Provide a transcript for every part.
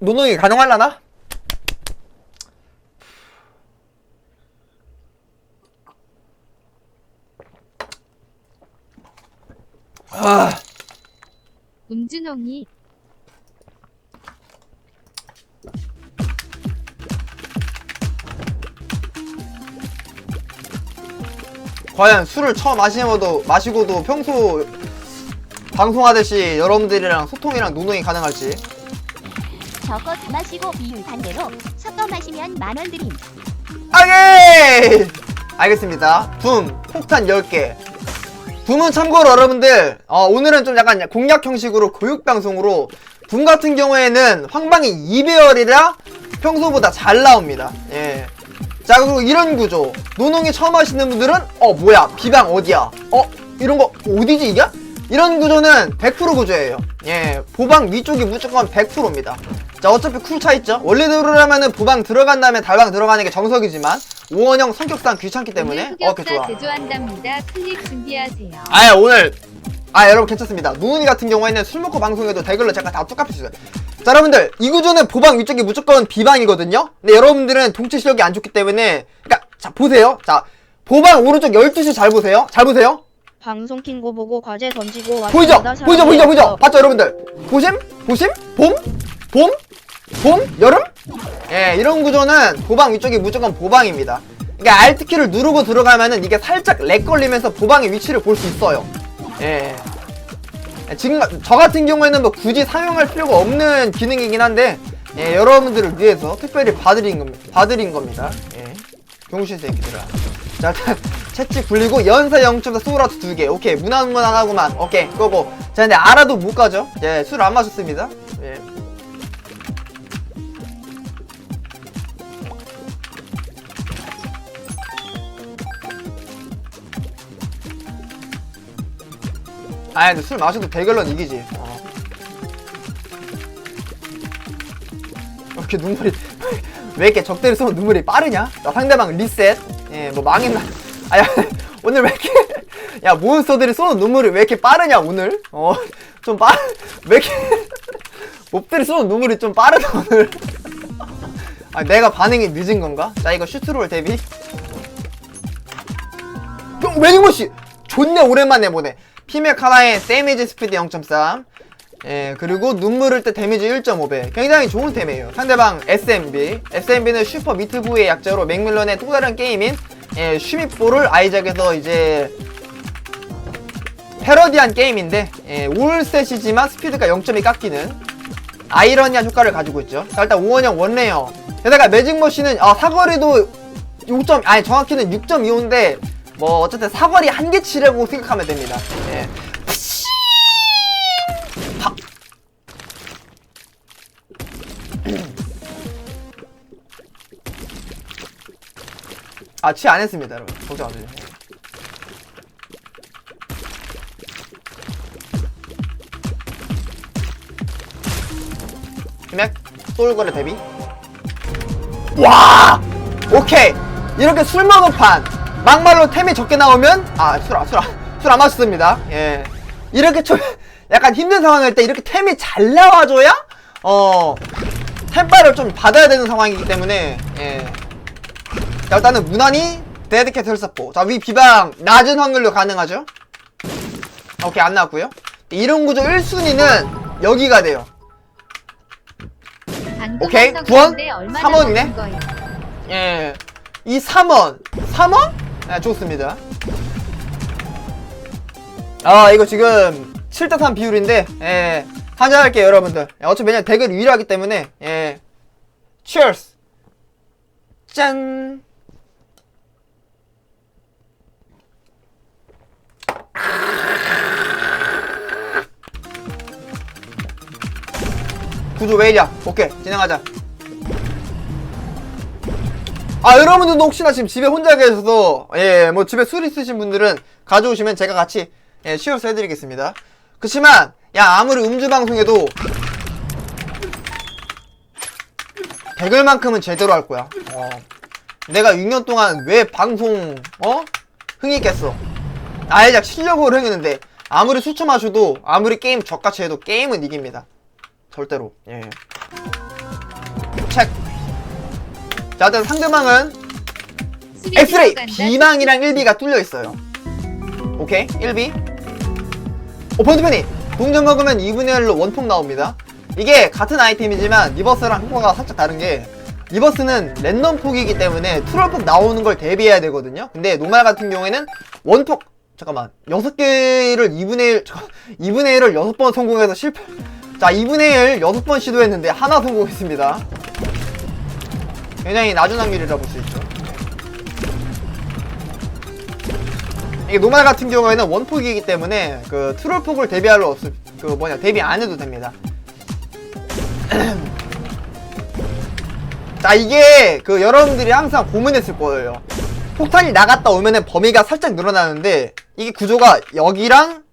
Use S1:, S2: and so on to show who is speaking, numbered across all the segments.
S1: 노동이 가능할라나? 아,
S2: 음준홍이
S1: 과연 술을 처음 마시고도 마시고도 평소 방송하듯이 여러분들이랑 소통이랑 노동이 가능할지
S3: 다 마시고 비율 반대로 섞어 마시면 만원 드림.
S1: 아예! 알겠습니다. 붐 폭탄 10개. 붐은 참고로 여러분들 어, 오늘은 좀 약간 공략 형식으로 교육방송으로 붐 같은 경우에는 황방이 2배열이라 평소보다 잘 나옵니다. 예. 자 그리고 이런 구조. 노농이 처음 하시는 분들은 어 뭐야? 비방 어디야? 어 이런 거 어디지 이게? 이런 구조는 100% 구조예요. 예. 보방 위쪽이 무조건 100%입니다 자 어차피 쿨 차 있죠? 원래대로라면은 보방 들어간 다음에 달방 들어가는 게 정석이지만 오원형 성격상 귀찮기 때문에? 오케이
S2: 흑역사
S1: 좋아
S2: 제조한답니다. 클릭 준비하세요.
S1: 아 오늘. 아 여러분 괜찮습니다. 누누이 같은 경우에는 술 먹고 방송해도 댓글로 제가 다 똑같이 써요. 자 여러분들 이 구조는 보방 위쪽이 무조건 비방이거든요? 근데 여러분들은 동체 시력이 안 좋기 때문에 그니까 자 보세요. 자 보방 오른쪽 12시 잘 보세요. 잘 보세요.
S4: 방송 킨 거 보고 과제 던지고
S1: 보이죠. 보이죠? 보이죠? 보이죠. 봤죠 여러분들? 보심? 보심? 봄? 봄? 봄? 여름? 예 이런 구조는 보방 위쪽이 무조건 보방입니다 그러니까 Alt키를 누르고 들어가면은 이게 살짝 렉 걸리면서 보방의 위치를 볼 수 있어요 예 지금 저 같은 경우에는 뭐 굳이 사용할 필요가 없는 기능이긴 한데 예, 여러분들을 위해서 특별히 봐드린 겁니다. 봐드린 겁니다. 예. 병신 새끼들아. 자, 일단 채찍 굴리고 연사 0.4 소라트 2개. 오케이. 무난무난하구만. 오케이. 고고. 자, 근데 알아도 못 가죠. 예, 술 안 마셨습니다. 예. 아 근데 술 마셔도 대결론 이기지. 어. 왜 이렇게 눈물이 왜 이렇게 적대를 쏘면 눈물이 빠르냐? 자, 상대방 리셋. 예뭐 망했나? 아야 오늘 왜 이렇게 야 몬스터들이 쏘는 눈물이 왜 이렇게 빠르냐 오늘? 어좀 빠르 왜 이렇게 몹들이 쏘는 눈물이 좀 빠르다 오늘? 아 내가 반응이 늦은 건가? 자 이거 슈트롤 데뷔. 형 웨딩모씨 존내 오랜만에 보네 피맥 하나에 데미지 스피드 0.3 예, 그리고 눈물 흘때 데미지 1.5배. 굉장히 좋은 템이에요. 상대방 SMB. SMB는 슈퍼 미트부의 약자로 맥밀런의 또 다른 게임인 예, 슈미뽀를 아이작에서 이제 패러디한 게임인데 예, 올셋이지만 스피드가 0.2 깎이는 아이러니한 효과를 가지고 있죠. 자, 일단 오원형 원레어. 게다가 매직머신은 아, 사거리도 6. 아니 정확히는 6.25인데 뭐 어쨌든 사거리 한계치라고 생각하면 됩니다. 예. 파. 아, 취안 했습니다, 여러분. 걱정 마세요. 힘맥 솔거를 대비. 와! 오케이! 이렇게 술 먹은 판. 막말로 템이 적게 나오면, 아, 술, 아, 술, 아, 술안 마셨습니다. 예. 이렇게 좀, 약간 힘든 상황일 때 이렇게 템이 잘 나와줘야, 어, 템바를 좀 받아야 되는 상황이기 때문에, 예. 자, 일단은 무난히 데드캣 헬스포. 자, 위 비방 낮은 확률로 가능하죠? 오케이, 안 나왔고요 이런 구조 1순위는 여기가 돼요. 오케이,
S2: 완성
S1: 구원?
S2: 건데 얼마나
S1: 삼원이네?
S2: 먹은 거예요?
S1: 예. 이 3원. 3원? 네, 좋습니다. 아, 이거 지금 7대3 비율인데, 예. 한잔할게요, 여러분들. 예, 어차피 왜냐면 덱을 위로 하기 때문에, 예. Cheers! 짠! 구조 웨일이야. 오케이, 진행하자. 아 여러분들도 혹시나 지금 집에 혼자 계셔서 예 뭐 집에 술 있으신 분들은 가져오시면 제가 같이 예 쉬어서 해드리겠습니다. 그치만 야 아무리 음주 방송해도 댓글만큼은 제대로 할 거야. 어. 내가 6년 동안 왜 방송 어? 흥했겠어? 아예 작 실력으로 흥했는데 아무리 수초 마셔도 아무리 게임 적같이 해도 게임은 이깁니다. 절대로. 예. 체크 자 일단 상대방은 엑스레이. B망이랑 1B가 뚫려 있어요. 오케이 1B. 오 번트팬이 동전 먹으면 2분의 1로 원폭 나옵니다. 이게 같은 아이템이지만 리버스랑 효과가 살짝 다른 게 리버스는 랜덤 폭이기 때문에 트롤폭 나오는 걸 대비해야 되거든요. 근데 노말 같은 경우에는 원폭 잠깐만 6개를 2분의 1 잠깐 2분의 1을 6번 성공해서 실패. 자 2분의 1 6번 시도했는데 하나 성공했습니다. 굉장히 낮은 확률이라 볼 수 있죠. 이게 노말 같은 경우에는 원폭이기 때문에 그 트롤폭을 대비할 로 없음 그 뭐냐 대비 안 해도 됩니다. 자 이게 그 여러분들이 항상 고민했을 거예요. 폭탄이 나갔다 오면은 범위가 살짝 늘어나는데 이게 구조가 여기랑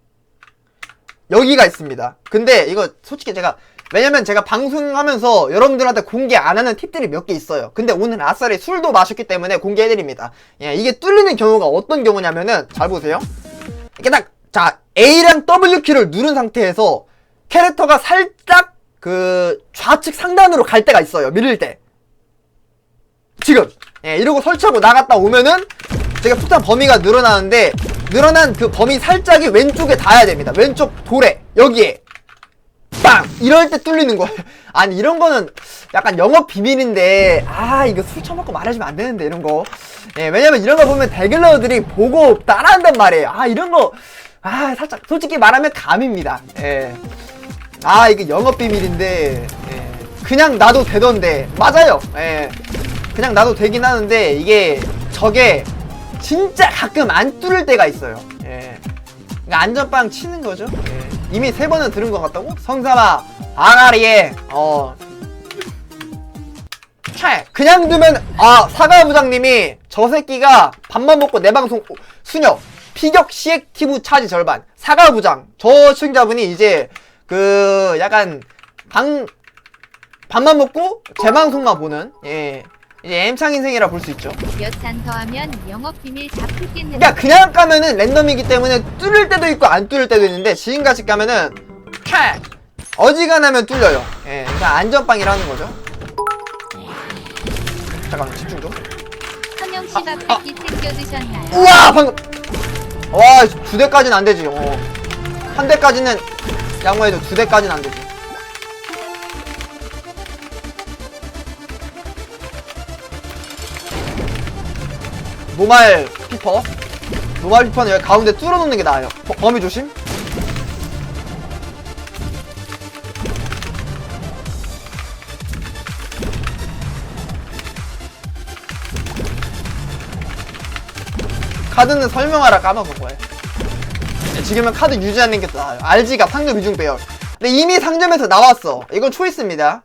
S1: 여기가 있습니다. 근데 이거 솔직히 제가 왜냐면 제가 방송하면서 여러분들한테 공개 안 하는 팁들이 몇 개 있어요. 근데 오늘 아싸리 술도 마셨기 때문에 공개해드립니다. 예, 이게 뚫리는 경우가 어떤 경우냐면은 잘 보세요. 이렇게 딱, 자, A랑 W 키를 누른 상태에서 캐릭터가 살짝 그 좌측 상단으로 갈 때가 있어요. 밀릴 때. 지금. 예, 이러고 설치하고 나갔다 오면은 제가 폭탄 범위가 늘어나는데 늘어난 그 범위 살짝이 왼쪽에 닿아야 됩니다. 왼쪽 돌에. 여기에. 빵! 이럴 때 뚫리는 거예요. 아니, 이런 거는 약간 영업 비밀인데, 아, 이거 술 처먹고 말해주면 안 되는데, 이런 거. 예, 왜냐면 이런 거 보면 대글러들이 보고 따라한단 말이에요. 아, 이런 거, 아, 살짝, 솔직히 말하면 감입니다. 예. 아, 이게 영업 비밀인데, 예. 그냥 놔도 되던데, 맞아요. 예. 그냥 놔도 되긴 하는데, 이게, 저게, 진짜 가끔 안 뚫을 때가 있어요. 예. 그러니까 안전빵 치는 거죠. 예. 이미 세 번은 들은 것 같다고? 성삼아, 아가리에, 어. 차 그냥 두면, 아, 사과 부장님이 저 새끼가 밥만 먹고 내 방송, 어, 수녀, 피격 시액티브 차지 절반. 사과 부장. 저 시청자분이 이제, 그, 약간, 방, 밥만 먹고 제 방송만 보는, 예. 이제 M창 인생이라 볼 수 있죠.
S2: 몇잔 더하면 영업 비밀 잡히겠는데.
S1: 그러니까 그냥 까면은 랜덤이기 때문에 뚫을 때도 있고 안 뚫을 때도 있는데 지금같이 까면은 캬! 어지간하면 뚫려요. 예, 그러니까 안전빵이라는 거죠. 잠깐만 집중 좀.
S2: 성영 씨가 뺏기 챙겨 드셨나요?
S1: 우와 방금 와 두 대까지는 안 되지. 어. 한 대까지는 양호해도 두 대까지는 안 되지. 노말 피퍼? 노말 피퍼는 여기 가운데 뚫어놓는 게 나아요. 버- 범위 조심. 카드는 설명하라 까먹은 거예요. 네, 지금은 카드 유지하는 게더 나아요. RG가 상점 이중 배열. 근데 이미 상점에서 나왔어. 이건 초이스입니다.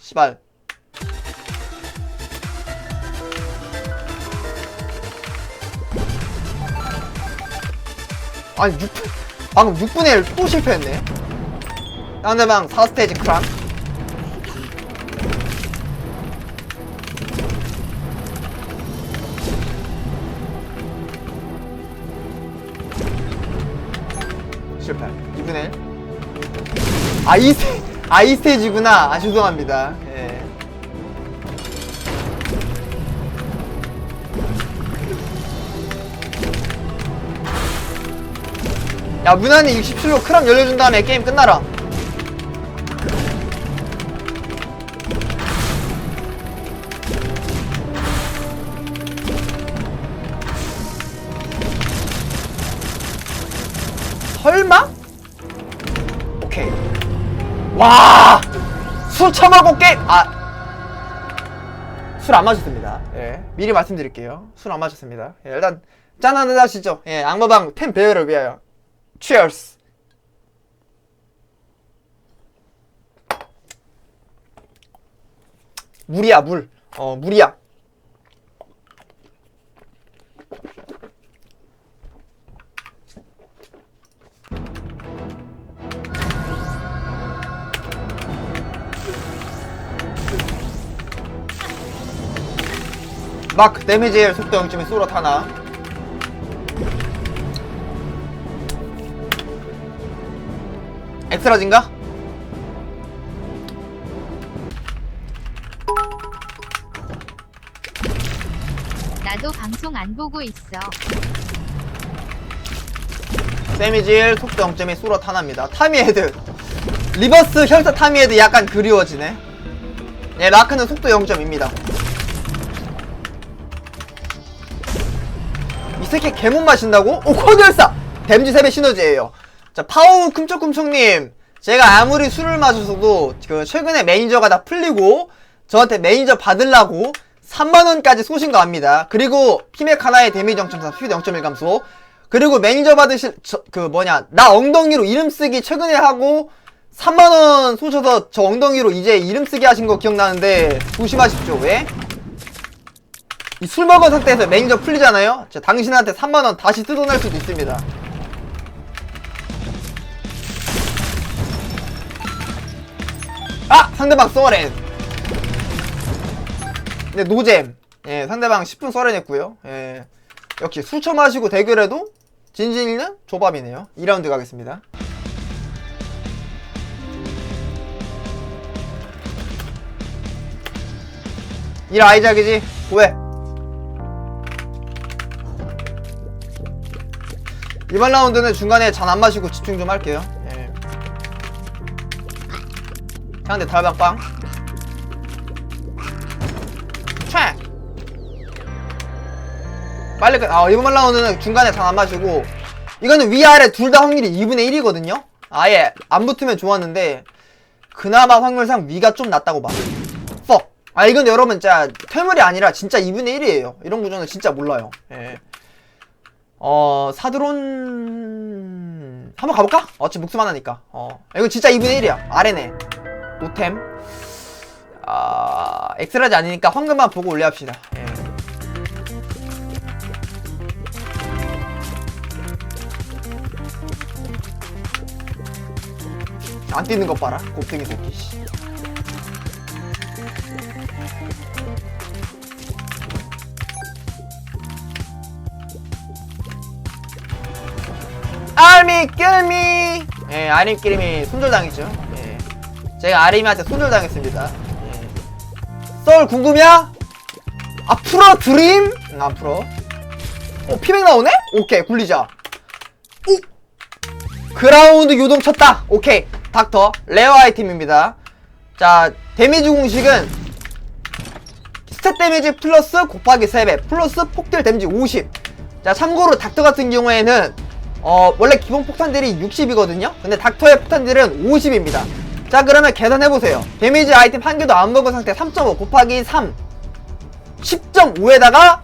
S1: 시발 아니 6, 방금 6분의 1또 실패했네 상대방 4스테이지 크랑 실패 2분의 1 아, 이 스테, 아, 이 스테이지구나. 아, 죄송합니다. 예. 야, 무난히 67로 크람 열려준 다음에 게임 끝나라. 설마? 오케이. 와! 술 처먹고 게임! 아! 술안 마셨습니다. 예. 미리 말씀드릴게요. 술안 마셨습니다. 예, 일단, 짠 한잔 하시죠. 예, 악마방 템 배열을 위하여. Cheers! 물이야, 물. 어, 물이야. 막 데미지 속도 0점에 쏘러 타나 엑스라진가?
S2: 나도 방송 안 보고 있어.
S1: 세미질 속도 0.2 수로 탄합니다. 타미헤드 리버스 혈사 타미헤드 약간 그리워지네. 예, 라크는 속도 0.2입니다. 이 새끼 개못 마신다고? 오 코드 혈사! 뱀지 3배 시너지예요. 자 파워 쿰쩍쿰쩍님 제가 아무리 술을 마셔서도 그 최근에 매니저가 다 풀리고 저한테 매니저 받으려고 3만원까지 쏘신 거 압니다. 그리고 피맥 하나에 데미지 0.4, 스피드 0.1 감소. 그리고 매니저 받으실, 저, 그 뭐냐, 나 엉덩이로 이름 쓰기 최근에 하고 3만원 쏘셔서 저 엉덩이로 이제 이름 쓰기 하신 거 기억나는데 조심하십시오. 왜? 이 술 먹은 상태에서 매니저 풀리잖아요? 자, 당신한테 3만원 다시 뜯어낼 수도 있습니다. 아! 상대방 쏘렌! 네, 노잼. 예, 상대방 10분 썰어냈고요. 예. 역시 술 처마시고 대결해도 진진이는 조밥이네요. 2라운드 가겠습니다. 일 아이작이지? 왜? 이번 라운드는 중간에 잔 안 마시고 집중 좀 할게요. 상대 달방 빵. 촥! 빨리 끝. 아 이번 라운드는 중간에 잔안 마시고 이거는 위아래 둘 다 확률이 2분의 1이거든요. 아예 안 붙으면 좋았는데 그나마 확률상 위가 좀 낮다고 봐. 퍽. 아 이건 여러분 진짜 퇴물이 아니라 진짜 2분의 1이에요. 이런 구조는 진짜 몰라요. 예. 어 사드론 한번 가볼까? 어차피 목숨 하나니까. 어 이거 진짜 2분의 1이야. 아래네. 노템. 아 엑스라지 아니니까 황금만 보고 올려합시다. 예. 안 뛰는 것 봐라 곱등이 새끼 씨. 알미 끌미 예 아림 끼림이 손절 당했죠 예 제가 아림이한테 손절당했습니다 예. 썰 궁금이야? 앞으로 드림? 응 앞으로 어 피백 나오네? 오케이 굴리자 오 그라운드 요동 쳤다. 오케이. 닥터 레어 아이템입니다. 자, 데미지 공식은 스탯 데미지 플러스 곱하기 3배 플러스 폭딜 데미지 50. 자, 참고로 닥터 같은 경우에는 어, 원래 기본 폭탄들이 60이거든요. 근데 닥터의 폭탄들은 50입니다. 자, 그러면 계산해 보세요. 데미지 아이템 한 개도 안 먹은 상태 3.5 곱하기 3 10.5에다가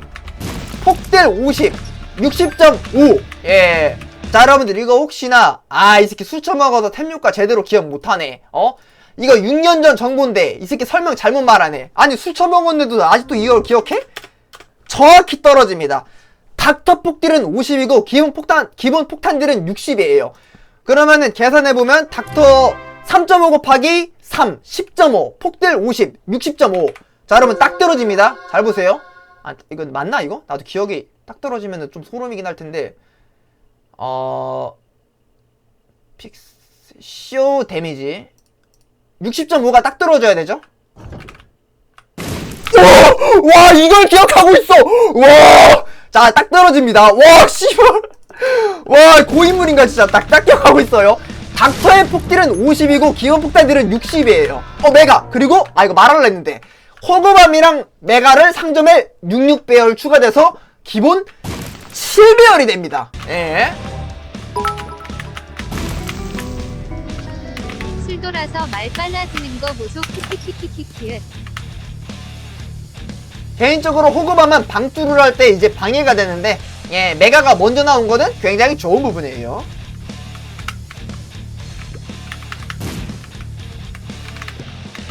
S1: 폭딜 50 60.5 예. 자 여러분들 이거 혹시나 아 이 새끼 술 처먹어서 템육가 제대로 기억 못하네 어? 이거 6년 전 정보인데 이 새끼 설명 잘못 말하네 아니 술 처먹었는데도 아직도 이걸 기억해? 정확히 떨어집니다 닥터 폭딜은 50이고 기본 폭탄 기본 폭탄들은 60이에요 그러면은 계산해보면 닥터 3.5 곱하기 3 10.5 폭딜 50 60.5 자 여러분 딱 떨어집니다 잘 보세요 아 이건 맞나 이거? 나도 기억이 딱 떨어지면 좀 소름이긴 할 텐데 어 픽스 쇼 데미지 60.5가 딱 떨어져야 되죠? 와, 와 이걸 기억하고 있어. 와, 자 딱 떨어집니다. 와, 씨발. 와 고인물인가 진짜 딱 딱 기억하고 있어요. 닥터의 폭딜은 50이고 기본 폭탄들은 60이에요. 어 메가 그리고 아 이거 말하려 했는데 호그밤이랑 메가를 상점에 66배열 추가돼서 기본 7배열이 됩니다. 예.
S2: 술 돌아서 말 빨라지는 거 보소 키키키키키키.
S1: 개인적으로 호그밤은 방투를 할 때 이제 방해가 되는데 예 메가가 먼저 나온 거는 굉장히 좋은 부분이에요.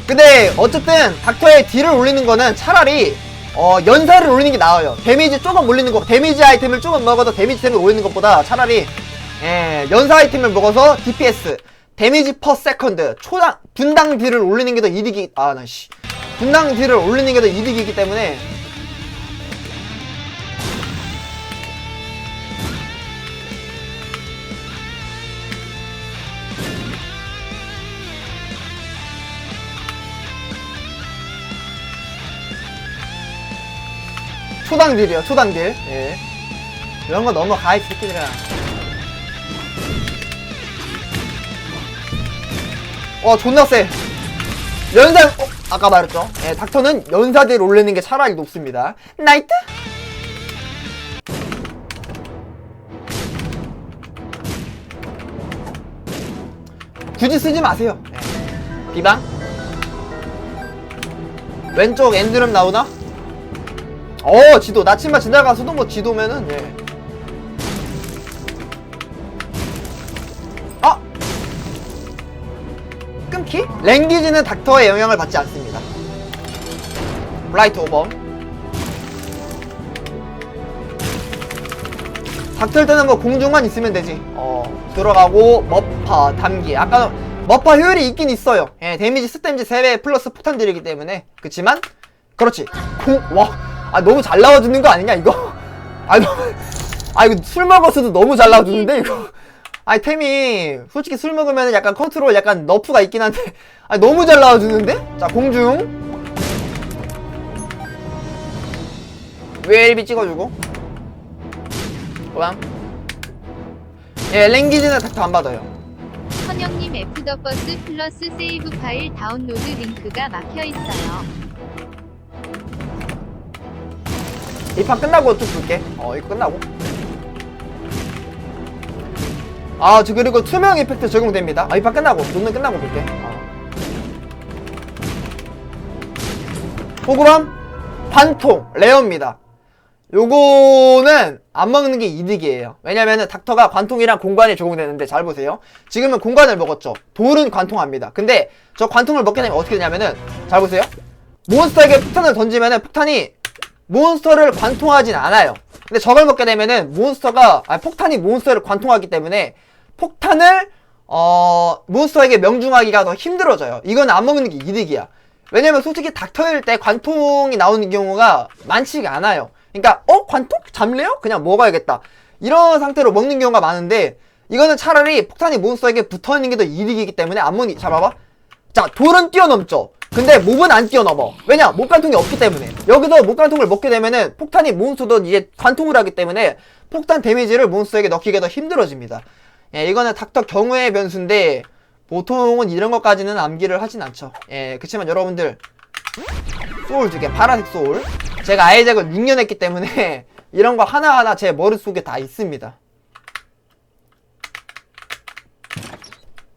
S1: 근데 어쨌든 닥터의 딜을 올리는 거는 차라리 어 연사를 올리는 게 나아요. 데미지 조금 올리는 거, 데미지 아이템을 조금 먹어도 데미지 템을 올리는 것보다 차라리 예 연사 아이템을 먹어서 DPS 데미지 퍼 세컨드 초당 분당 딜을 올리는 게 더 이득이 아나 씨 분당 딜을 올리는 게 더 이득이기 때문에 초당딜이요 초당딜. 예. 이런 거 넘어가 이 새끼들아. 와 존나 세. 연사 어, 아까 말했죠? 예 닥터는 연사딜 올리는 게 차라리 높습니다. 나이트? 굳이 쓰지 마세요. 예. 비방? 왼쪽 엔드름 나오나? 어 지도. 나침반 지나가서도 뭐 지도면은 예. 아 끊기? 랭귀지는 닥터의 영향을 받지 않습니다. 라이트 오버 닥터일 때는 뭐 공중만 있으면 되지. 어 들어가고 머파 담기. 아까는 머파 효율이 있긴 있어요. 예 데미지 스댐지 3배 플러스 폭탄 들이기 때문에. 그치만 그렇지. 공 와 아 너무 잘 나와주는 거 아니냐 이거? 아 너무 아 이거 술 먹었어도 너무 잘 나와주는데 이거? 아니 템이 솔직히 술 먹으면 약간 컨트롤 약간 너프가 있긴 한데 아 너무 잘 나와주는데? 자 공중. 웨일비 찍어주고? 그다음 예 랭귀지는 닥터 안 받아요.
S2: 선영님 F 더 버스 플러스 세이브 파일 다운로드 링크가 막혀 있어요.
S1: 이 판 끝나고 쭉 볼게. 어, 이거 끝나고. 아, 저 그리고 투명 이펙트 적용됩니다. 아, 이 판 끝나고, 논문 끝나고 볼게. 어. 호구밤, 관통, 레어입니다. 요거는 안 먹는 게 이득이에요. 왜냐면은 닥터가 관통이랑 공간이 적용되는데 잘 보세요. 지금은 공간을 먹었죠. 돌은 관통합니다. 근데 저 관통을 먹게 되면 어떻게 되냐면은 잘 보세요. 몬스터에게 폭탄을 던지면은 폭탄이 몬스터를 관통하진 않아요. 근데 저걸 먹게 되면은 몬스터가 아니, 폭탄이 몬스터를 관통하기 때문에 폭탄을 어 몬스터에게 명중하기가 더 힘들어져요. 이건 안 먹는 게 이득이야. 왜냐면 솔직히 닥터일 때 관통이 나오는 경우가 많지가 않아요. 그러니까 어 관통 잡래요? 그냥 먹어야겠다. 이런 상태로 먹는 경우가 많은데 이거는 차라리 폭탄이 몬스터에게 붙어 있는 게 더 이득이기 때문에 안 먹는. 자 봐봐. 자 돌은 뛰어넘죠. 근데 몹은 안 뛰어넘어. 왜냐? 못 관통이 없기 때문에. 여기서 못 관통을 먹게 되면은 폭탄이 몬스터도 이제 관통을 하기 때문에 폭탄 데미지를 몬스터에게 넣기가 더 힘들어집니다. 예, 이거는 닥터 경우의 변수인데 보통은 이런 것까지는 암기를 하진 않죠. 예, 그치만 여러분들 소울 두 개, 파란색 소울. 제가 아이작을 6년 했기 때문에 이런 거 하나하나 제 머릿속에 다 있습니다.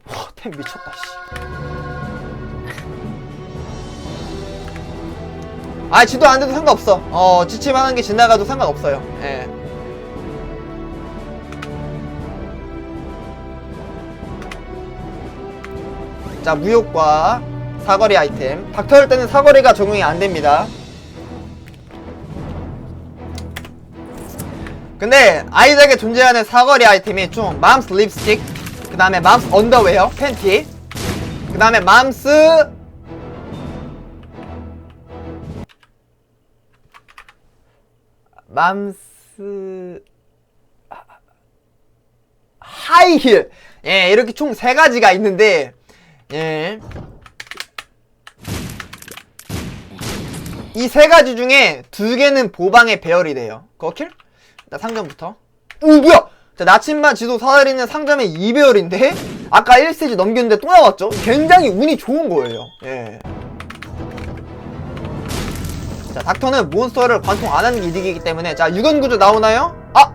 S1: 와, 템 미쳤다, 씨. 아, 지도 안 돼도 상관없어. 어, 지침하는 게 지나가도 상관없어요. 예. 자, 무효과 사거리 아이템. 닥터일 때는 사거리가 적용이 안 됩니다. 근데 아이작에 존재하는 사거리 아이템이 좀 맘스 립스틱, 그 다음에 맘스 언더웨어, 팬티, 그 다음에 맘스 맘스 하이힐 예 이렇게 총 세 가지가 있는데 예. 이 세 가지 중에 두 개는 보방의 배열이 돼요. 거킬? 나 상점부터. 오, 뭐야! 자, 나침반 지도 사다리는 상점의 2배열인데? 아까 1세지 넘겼는데 또 나왔죠? 굉장히 운이 좋은 거예요. 예. 자, 닥터는 몬스터를 관통 안 하는 게 이득이기 때문에. 자, 6원 구조 나오나요? 아!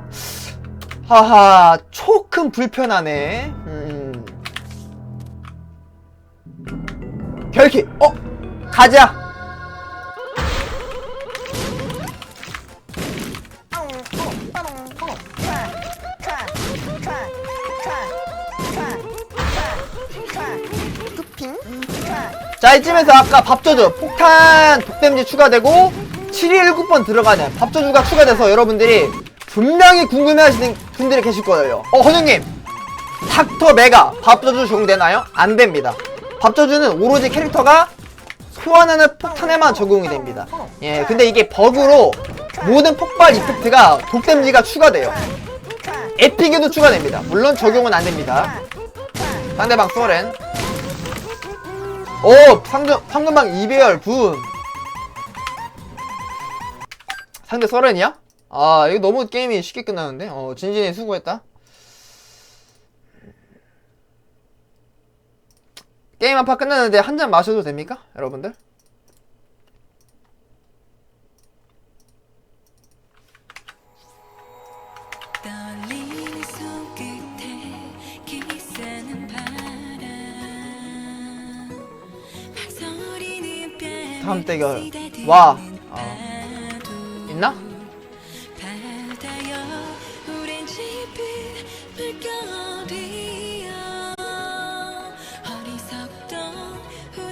S1: 하하, 조금 불편하네. 음. 결키! 어! 가자! 자 이쯤에서 아까 밥저주 폭탄 독댐지 추가되고 7219번 들어가는 밥저주가 추가돼서 여러분들이 분명히 궁금해하시는 분들이 계실 거예요. 어 헌영님! 닥터 메가 밥저주 적용되나요? 안 됩니다. 밥저주는 오로지 캐릭터가 소환하는 폭탄에만 적용이 됩니다. 예 근데 이게 버그로 모든 폭발 이펙트가 독댐지가 추가돼요. 에픽에도 추가됩니다. 물론 적용은 안 됩니다. 상대방 소렌 오 상금, 상금방 2배열 분 상대 서렌이야? 아 이거 너무 게임이 쉽게 끝나는데 어 진진이 수고했다 게임 한 판 끝났는데 한 잔 마셔도 됩니까 여러분들?
S5: 소리는
S1: 다음 대결 와?